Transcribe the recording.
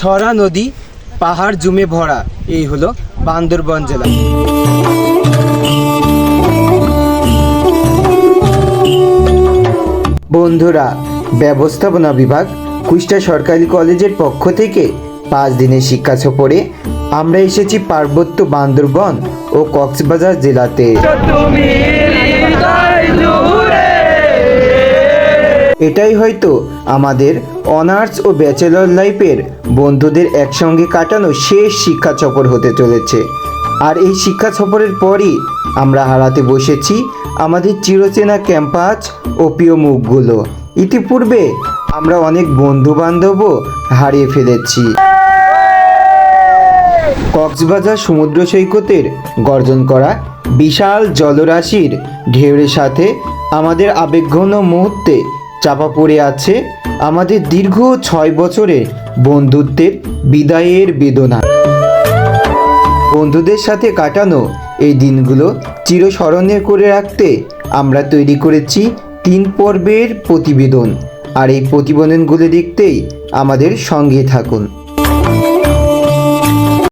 ছড়া নদী, পাহাড় জুমে ভরা। এই হলো বান্দরবন জেলা। বন্ধুরা, ব্যবস্থাপনা বিভাগ কুষ্টা সরকারি কলেজের পক্ষ থেকে পাঁচ দিনের শিক্ষা সফরে আমরা এসেছি পার্বত্য বান্দরবন ও কক্সবাজার জেলাতে। এটাই হয়তো আমাদের অনার্স ও ব্যাচেলর লাইফের বন্ধুদের একসঙ্গে কাটানো শেষ শিক্ষা সফর হতে চলেছে। আর এই শিক্ষা সফরের পরই আমরা হারাতে বসেছি আমাদের চিরচেনা ক্যাম্পাস ও প্রিয় মুখগুলো। ইতিপূর্বে আমরা অনেক বন্ধু বান্ধবও হারিয়ে ফেলেছি। কক্সবাজার সমুদ্র সৈকতের গর্জন করা বিশাল জলরাশির ঢেউয়ের সাথে আমাদের আবেগঘন মুহূর্তে চাপা পড়ে আছে আমাদের দীর্ঘ ছয় বছরের বন্ধুত্বের বিদায়ের বেদনা। বন্ধুদের সাথে কাটানো এই দিনগুলো চিরস্মরণীয় করে রাখতে আমরা তৈরি করেছি তিন পর্বের প্রতিবেদন। আর এই প্রতিবেদনগুলো দেখতেই আমাদের সঙ্গে থাকুন।